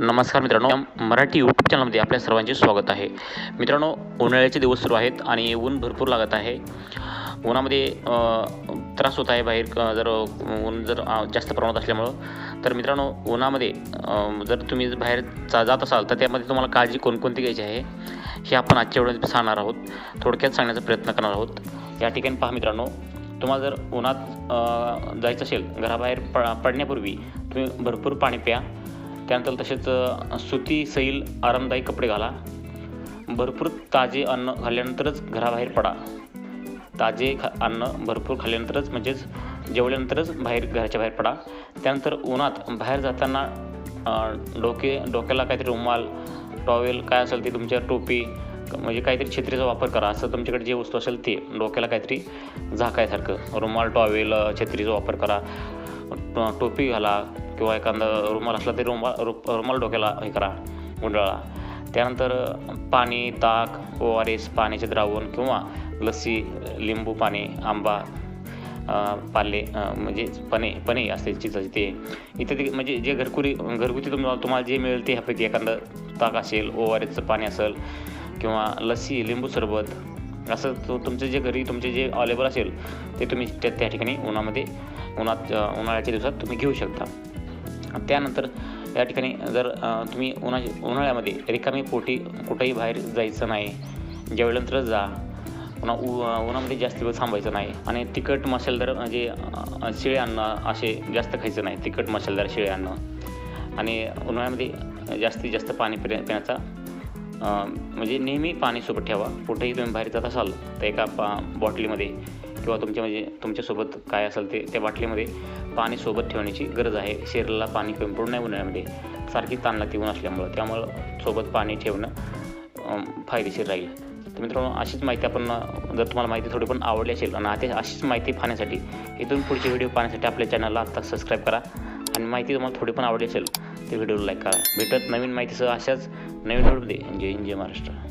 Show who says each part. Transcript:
Speaker 1: नमस्कार मित्रांनो मराठी यूट्यूब चॅनलमध्ये आपल्या सर्वांचे स्वागत आहे. मित्रांनो उन्हाळ्याचे दिवस सुरू आहेत आणि ऊन भरपूर लागत आहे. उन्हामध्ये त्रास होत आहे बाहेर जर ऊन जर जास्त प्रमाणात असल्यामुळं. तर मित्रांनो उन्हामध्ये जर तुम्ही बाहेर चा जात असाल तर त्यामध्ये तुम्हाला काळजी कोणकोणती घ्यायची आहे हे आपण आजच्या वेळेस सांगणार आहोत. थोडक्यात सांगण्याचा प्रयत्न करणार आहोत. या ठिकाणी पहा मित्रांनो तुम्हाला जर उन्हात जायचं असेल घराबाहेर प पडण्यापूर्वी तुम्ही भरपूर पाणी प्या. त्यानंतर तसेच सुती सैल आरामदायी कपडे घाला. भरपूर ताजे अन्न खाल्ल्यानंतरच घराबाहेर पडा. ताजे खा अन्न भरपूर खाल्ल्यानंतरच म्हणजेच जेवल्यानंतरच बाहेर घराच्या बाहेर पडा. त्यानंतर उन्हात बाहेर जाताना डोके डोक्याला काहीतरी रुमाल टॉवेल काय असेल ते तुमच्या टोपी म्हणजे काहीतरी छत्रीचा वापर करा. असं तुमच्याकडे जे वस्तू असेल ते डोक्याला काहीतरी झाकायसारखं. रुमाल टॉवेल छत्रीचा वापर करा. टोपी घाला. किंवा एखादा रुमाल असला तरी रुमाल रु- रुमाल डोक्याला हे करा गुंडाळा. त्यानंतर पाणी ताक ओ आर एस पाण्याचे द्रावण किंवा लस्सी लिंबू पाणी आंबा पाले म्हणजे पने पने असते चिचाचे ते. इत्यादी म्हणजे जे घरकुरी घरगुती तुम्हाला तुम्हाला जे मिळेल ते ह्यापैकी एखादं ताक असेल ओ आर एसचं पाणी असेल किंवा लस्सी लिंबू सरबत असं तो तुमचं जे घरी तुमचे जे अवेलेबल असेल ते तुम्ही त्या त्या ठिकाणी उन्हामध्ये उन्हात उन्हाळ्याच्या दिवसात तुम्ही घेऊ शकता. त्यानंतर या ठिकाणी जर तुम्ही उन्हा उन्हाळ्यामध्ये रिकामी पोटी कुठेही बाहेर जायचं नाही जेवल्यानंतर जा. पुन्हा उ उन्हामध्ये जास्त वेळ थांबायचं नाही आणि तिखट मसालेदार म्हणजे शिळे अन्न असे जास्त खायचं नाही तिखट मसालेदार शिळे अन्न. आणि उन्हाळ्यामध्ये जास्तीत जास्त पाणी पिण्या पिण्याचा म्हणजे नेहमी पाणी सोबत ठेवा. कुठेही तुम्ही बाहेर जात असाल तर एका पा बॉटलीमध्ये किंवा तुमच्या म्हणजे तुमच्यासोबत काय असेल ते त्या बाटलीमध्ये पाणी सोबत ठेवण्याची गरज आहे. शरीराला पाणी पिंपळू नाही उन्हाळ्यामध्ये सारखी ताण लागते ऊन असल्यामुळं. त्यामुळं सोबत पाणी ठेवणं फायदेशीर राहील. तर मित्रांनो अशीच माहिती आपण जर तुम्हाला माहिती थोडी पण आवडली असेल आणि आता अशीच माहिती पाहण्यासाठी इथून पुढचे व्हिडिओ पाहण्यासाठी आपल्या चॅनलला आत्ता सबस्क्राईब करा. आणि माहिती तुम्हाला थोडी पण आवडली असेल तर व्हिडिओला लाईक करा. भेटत नवीन माहितीसह अशाच नवीन व्हिडिओमध्ये. जय हिंद जय महाराष्ट्र.